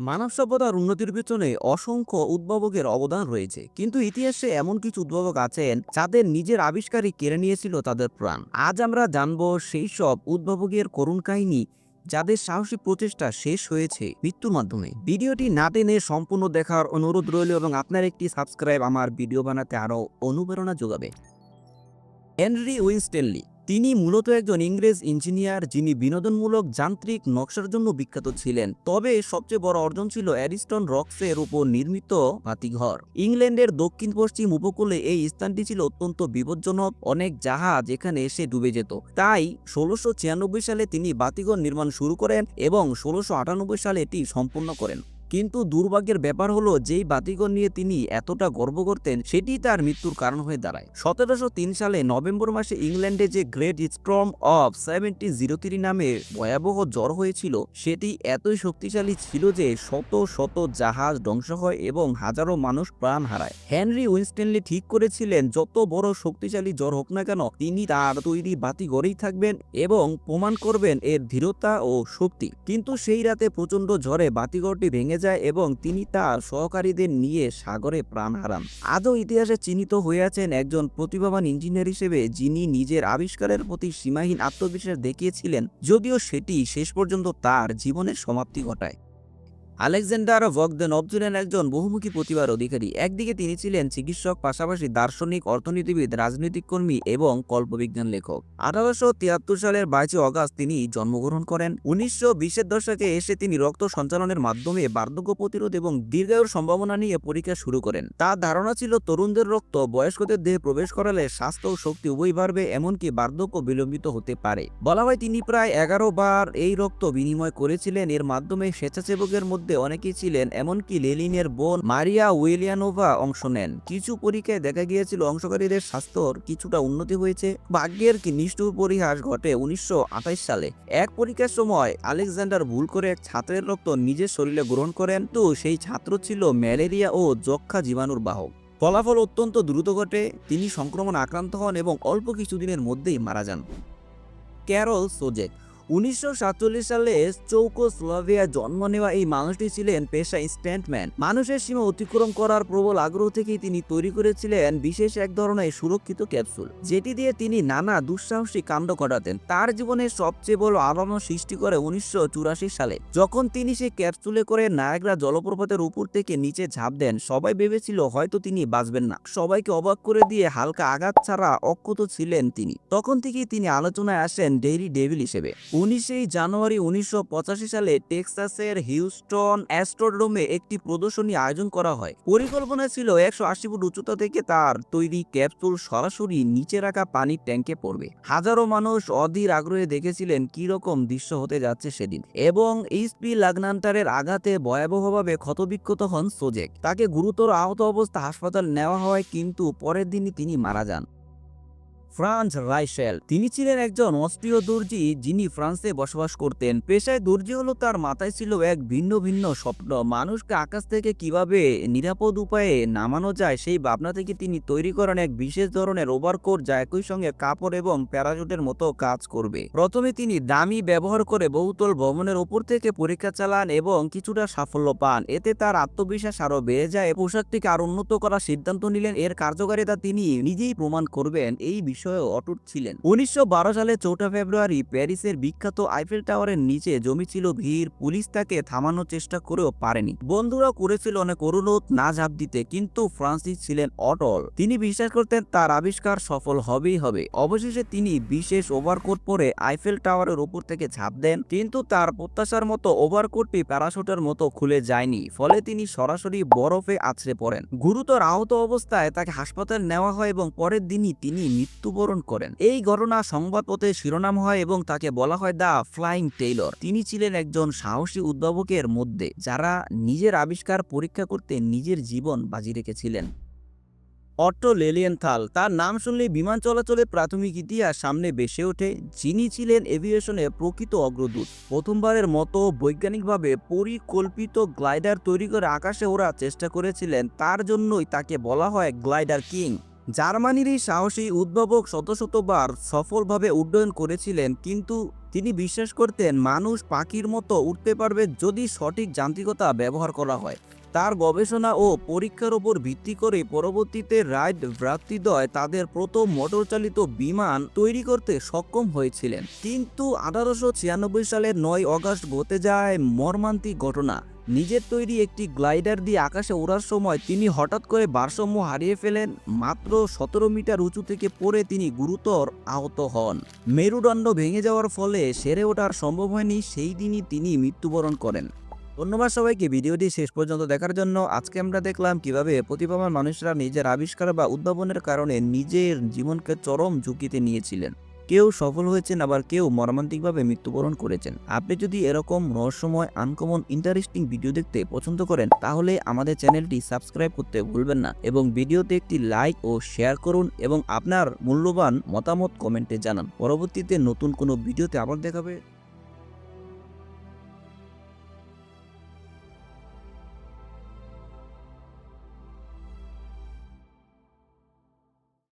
মানব সভ্যতার উন্নতির পেছনে অসংখ্য উদ্ভাবকের অবদান রয়েছে। কিন্তু ইতিহাসে এমন কিছু উদ্ভাবক আছেন যাদের নিজের আবিষ্কারই কেড়ে নিয়েছিল তাদের প্রাণ। আজ আমরা জানব সেই সব উদ্ভাবকের করুণ কাহিনী যাদের সাহসী প্রচেষ্টা শেষ হয়েছে মৃত্যুর মাধ্যমে। ভিডিওটি না টেনে সম্পূর্ণ দেখার অনুরোধ রইল এবং আপনার একটি সাবস্ক্রাইব আমার ভিডিও বানাতে আরও অনুপ্রেরণা যোগাবে। হেনরি উইনস্টেনলি তিনি মূলত একজন ইংরেজ ইঞ্জিনিয়ার যিনি বিনোদনমূলক যান্ত্রিক নকশার জন্য বিখ্যাত ছিলেন। তবে সবচেয়ে বড় অর্জন ছিল অ্যারিস্টন রক্সের উপর নির্মিত বাতিঘর। ইংল্যান্ডের দক্ষিণ পশ্চিম উপকূলে এই স্থানটি ছিল অত্যন্ত বিপজ্জনক। অনেক জাহাজ এখানে এসে ডুবে যেত। তাই ষোলোশো সালে তিনি বাতিঘর নির্মাণ শুরু করেন এবং ষোলোশো সালে এটি সম্পূর্ণ করেন। কিন্তু দুর্ভাগ্যের ব্যাপার হলো, যেই বাতিঘর নিয়ে তিনি এতটা গর্ব করতেন, সেটি তার মৃত্যুর কারণ হয়ে দাঁড়ায়। সতেরোশো তিন সালে নভেম্বর মাসে ইংল্যান্ডে যে great storm of seventeen zero three নামে ভয়াবহ জ্বর হয়েছিল, সেটি এতই শক্তিশালী ছিল যে শত শত জাহাজ ধ্বংস হয় এবং হাজারো মানুষ প্রাণ হারায়। হেনরি উইনস্টেনলি ঠিক করেছিলেন, যত বড় শক্তিশালী জ্বর হোক না কেন, তিনি তার তৈরি বাতিঘরেই থাকবেন এবং প্রমাণ করবেন এর দৃঢ়তা ও শক্তি। কিন্তু সেই রাতে প্রচণ্ড ঝড়ে বাতিঘরটি ভেঙে যায় এবং তিনি তার সহকারীদের নিয়ে সাগরে প্রাণ হারান। আজও ইতিহাসে চিহ্নিত হয়ে আছেন একজন প্রতিভাবান ইঞ্জিনিয়ার হিসেবে যিনি নিজের আবিষ্কারের প্রতি সীমাহীন আত্মবিশ্বাস দেখিয়েছিলেন, যদিও সেটি শেষ পর্যন্ত তার জীবনের সমাপ্তি ঘটায়। আলেকজান্ডার ভগদেনভ ছিলেন একজন বহুমুখী প্রতিভার অধিকারী। একদিকে তিনি ছিলেন চিকিৎসক, পাশাপাশি দার্শনিক, অর্থনীতিবিদ, রাজনৈতিক কর্মী এবং কল্পবিজ্ঞান লেখক। আঠারোশো তিয়াত্তর সালের বাইশে অগাস্ট তিনি জন্মগ্রহণ করেন। উনিশশো বিশের দশকে এসে তিনি রক্ত সঞ্চালনের মাধ্যমে বার্ধক্য প্রতিরোধ এবং দীর্ঘায়ুর সম্ভাবনা নিয়ে পরীক্ষা শুরু করেন। তার ধারণা ছিল তরুণদের রক্ত বয়স্কদের দেহে প্রবেশ করালে স্বাস্থ্য ও শক্তি উভয় বাড়বে, এমনকি বার্ধক্য বিলম্বিত হতে পারে। বলা হয় তিনি প্রায় এগারো বার এই রক্ত বিনিময় করেছিলেন। এর মাধ্যমে স্বেচ্ছাসেবকের মধ্যে অনেকেই ছিলেন, এমনকি লেলিনের বোন মারিয়া উইলিয়ানোভা অংশ নেন। কিছু পরীক্ষায় দেখা গিয়েছিল অংশকারীদের স্বাস্থ্যর কিছুটা উন্নতি হয়েছে। ভাগ্যের কি নিষ্ঠুর পরিহাস ঘটে উনিশশো আঠাশ সালে। এক পরীক্ষার সময় আলেকজান্ডার ভুল করে এক ছাত্রের রক্ত নিজের শরীরে গ্রহণ করেন। তো সেই ছাত্র ছিল ম্যালেরিয়া ও যক্ষা জীবাণুর বাহক। ফলাফল অত্যন্ত দ্রুত ঘটে। তিনি সংক্রমণ আক্রান্ত হন এবং অল্প কিছুদিনের মধ্যেই মারা যান। ক্যারল সোজেক উনিশশো সাতচল্লিশ সালে চৌকো চৌকোস্লোভিয়া জন্ম নেওয়া এই মানুষটি ছিলেন পেশা স্ট্যান্টম্যান। মানুষের সীমা অতিক্রম করার প্রবল আগ্রহ থেকেই তিনি তৈরি করেছিলেন বিশেষ এক ধরনের সুরক্ষিত ক্যাপসুল, যেটি দিয়ে তিনি নানা দুঃসাহসিক কাণ্ড ঘটাতেন। তার জীবনের সবচেয়ে বড় আলোড়ন সৃষ্টি করে উনিশশো চুরাশি সালে। যখন তিনি সেই ক্যাপসুলে করে নায়াগ্রা জলপ্রপাতের উপর থেকে নিচে ঝাঁপ দেন, সবাই ভেবেছিল হয়তো তিনি বাঁচবেন না। সবাইকে অবাক করে দিয়ে হালকা আঘাত ছাড়া অক্ষত ছিলেন তিনি। তখন থেকেই তিনি আলোচনায় আসেন ডেইরি ডেভিল হিসেবে। উনিশে জানুয়ারি উনিশশো পঁচাশি সালে টেক্সাসের হিউস্টন অ্যাস্ট্রোড্রোমে একটি প্রদর্শনী আয়োজন করা হয়। পরিকল্পনা ছিল একশো আশি ফুট উচ্চতা থেকে তার তৈরি ক্যাপসুল সরাসরি নিচে রাখা পানির ট্যাঙ্কে পড়বে। হাজারো মানুষ অধীর আগ্রহে দেখেছিলেন কি রকম দৃশ্য হতে যাচ্ছে সেদিন এবং এইচপি লাগনান্টারের আঘাতে ভয়াবহভাবে ক্ষতবিক্ষত হন সোজেক। তাকে গুরুতর আহত অবস্থা হাসপাতাল নেওয়া হয় কিন্তু পরের দিনই তিনি মারা যান। ফ্রান্স রাইসেল। তিনি ছিলেন একজন অস্ট্রীয় দর্জি যিনি ফ্রান্সে বসবাস করতেন। পেশায় দর্জি হলো তার মাথায় ছিল এক ভিন্ন ভিন্ন স্বপ্ন। মানুষকে আকাশ থেকে কীভাবে নিরাপদ উপায়ে নামানো যায় সেই ভাবনা থেকে তিনি তৈরি করেন এক বিশেষ ধরনের ওভারকোট যা একই সঙ্গে কাপড় এবং প্যারাশুটের মতো কাজ করবে। প্রথমে তিনি দামি ব্যবহার করে বহুতল ভবনের উপর থেকে পরীক্ষা চালান এবং কিছুটা সাফল্য পান। এতে তার আত্মবিশ্বাস আরও বেড়ে যায়। পোশাকটিকে আরও উন্নত করার সিদ্ধান্ত নিলেন। এর কার্যকারিতা তিনি নিজেই প্রমাণ করবেন। এই বিষয়ে অটুট ছিলেন। উনিশশো বারো সালে চৌঠা ফেব্রুয়ারি প্যারিসের বিখ্যাত আইফেল টাওয়ারের নিচে জমেছিল ভিড়, পুলিশ তাকে থামানোর চেষ্টা করেও পারেনি। বন্ধুরা করেছিল অনেক অনুরোধ, না ঝাঁপ দিতে, কিন্তু ফ্রান্সিস ছিলেন অটল। তিনি বিশ্বাস করতেন তার আবিষ্কার সফল হবেই হবে। অবশেষে তিনি বিশেষ ওভারকোট পরে আইফেল টাওয়ারের উপর থেকে ঝাঁপ দেন, কিন্তু তার প্রত্যাশার মতো ওভারকোটটি প্যারাশুটের মতো খুলে যায়নি, ফলে তিনি সরাসরি বরফে আছড়ে পড়েন। গুরুতর আহত অবস্থায় তাকে হাসপাতাল নেওয়া হয় এবং পরের দিনই তিনি মৃত্যুবরণ করেন। এই ঘটনা সংবাদপত্রে শিরোনাম হয় এবং তাকে বলা হয় দ্য ফ্লাইং টেইলর। তিনি ছিলেন একজন সাহসী উদ্ভাবকের মধ্যে, যারা নিজের আবিষ্কার পরীক্ষা করতে নিজের জীবন বাজি রেখেছিলেন। অটো লেলিয়েনথাল, তার নাম শুনলে বিমান চলাচলের প্রাথমিক ইতিহাস সামনে বেসে ওঠে। যিনি ছিলেন এভিয়েশনে প্রকৃত অগ্রদূত। প্রথমবারের মতো বৈজ্ঞানিকভাবে পরিকল্পিত গ্লাইডার তৈরি করে আকাশে ওড়ার চেষ্টা করেছিলেন। তার জন্যই তাকে বলা হয় গ্লাইডার কিং। জার্মানির এই সাহসী উদ্ভাবক শত শতবার সফলভাবে উড্ডয়ন করেছিলেন, কিন্তু তিনি বিশ্বাস করতেন মানুষ পাখির মতো উঠতে পারবে যদি সঠিক যান্ত্রিকতা ব্যবহার করা হয়। তার গবেষণা ও পরীক্ষার উপর ভিত্তি করে পরবর্তীতে রাইড ভ্রাতৃদ্বয় তাদের প্রথম মোটরচালিত বিমান তৈরি করতে সক্ষম হয়েছিলেন। কিন্তু আঠারোশো ছিয়ানব্বই সালের নয় অগস্ট ঘটে যায় মর্মান্তিক ঘটনা। নিজের তৈরি একটি গ্লাইডার দিয়ে আকাশে ওড়ার সময় তিনি হঠাৎ করে ভারসাম্য হারিয়ে ফেলেন। মাত্র সতেরো মিটার উঁচু থেকে পড়ে তিনি গুরুতর আহত হন। মেরুদণ্ড ভেঙে যাওয়ার ফলে সেরে ওঠার সম্ভব হয়নি, সেই দিনই তিনি মৃত্যুবরণ করেন। ধন্যবাদ সবাইকে, ভিডিওটি শেষ পর্যন্ত দেখার জন্য। আজকে আমরা দেখলাম কীভাবে প্রতিভাবান মানুষরা নিজের আবিষ্কার বা উদ্ভাবনের কারণে নিজের জীবনকে চরম ঝুঁকিতে নিয়েছিলেন। কেউ সফল হয়েছেন, আবার কেউ মর্মান্তিকভাবে মৃত্যুবরণ করেছেন। আপনি যদি এরকম রহস্যময়, আনকমন ইন্টারেস্টিং ভিডিও দেখতে পছন্দ করেন, তাহলে আমাদের চ্যানেলটি সাবস্ক্রাইব করতে ভুলবেন না এবং ভিডিওতে একটি লাইক ও শেয়ার করুন এবং আপনার মূল্যবান মতামত কমেন্টে জানান। পরবর্তীতে নতুন কোনো ভিডিওতে আবার দেখাবে।